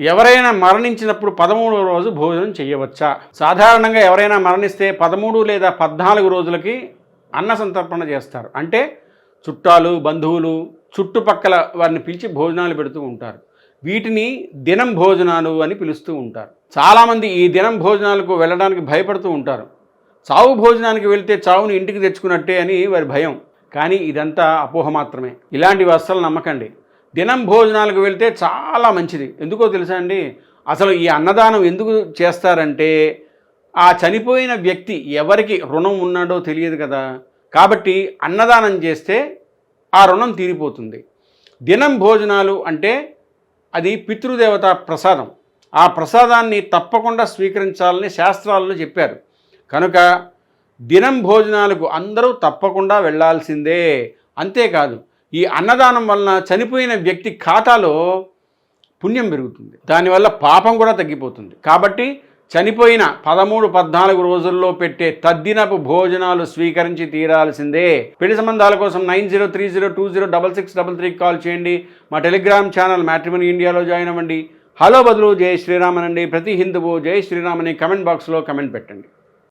ఎవరైనా మరణించినప్పుడు పదమూడవ రోజు భోజనం చేయవచ్చా? సాధారణంగా ఎవరైనా మరణిస్తే పదమూడు లేదా పద్నాలుగు రోజులకి అన్న సంతర్పణ చేస్తారు. అంటే చుట్టాలు బంధువులు చుట్టుపక్కల వారిని పిలిచి భోజనాలు పెడుతూ ఉంటారు. వీటిని దినం భోజనాలు అని పిలుస్తూ ఉంటారు. చాలామంది ఈ దినం భోజనాలకు వెళ్ళడానికి భయపడుతూ ఉంటారు. చావు భోజనానికి వెళ్తే చావుని ఇంటికి తెచ్చుకున్నట్టే అని వారి భయం. కానీ ఇదంతా అపోహ మాత్రమే. ఇలాంటివి అస్సలు నమ్మకండి. దినం భోజనాలకు వెళ్తే చాలా మంచిది. ఎందుకో తెలుసా అండి? అసలు ఈ అన్నదానం ఎందుకు చేస్తారంటే ఆ చనిపోయిన వ్యక్తి ఎవరికి రుణం ఉన్నాడో తెలియదు కదా. కాబట్టి అన్నదానం చేస్తే ఆ రుణం తీరిపోతుంది. దినం భోజనాలు అంటే అది పితృదేవత ప్రసాదం. ఆ ప్రసాదాన్ని తప్పకుండా స్వీకరించాలని శాస్త్రాల్లో చెప్పారు. కనుక దినం భోజనాలకు అందరూ తప్పకుండా వెళ్ళాల్సిందే అంతేకాదు ఈ అన్నదానం వలన చనిపోయిన వ్యక్తి ఖాతాలో పుణ్యం పెరుగుతుంది. దానివల్ల పాపం కూడా తగ్గిపోతుంది. కాబట్టి చనిపోయిన పదమూడు పద్నాలుగు రోజుల్లో పెట్టే తద్దినపు భోజనాలు స్వీకరించి తీరాల్సిందే. పెళ్ళి సంబంధాల కోసం nine zero three zero two zero double six double three call చేయండి. మా టెలిగ్రామ్ ఛానల్ మ్యాట్రిమనీ ఇండియాలో జాయిన్ అవ్వండి. హలో బదులు జై శ్రీరామనండి. ప్రతి హిందువు జై శ్రీరామ్ అని కమెంట్ బాక్స్లో కమెంట్ పెట్టండి.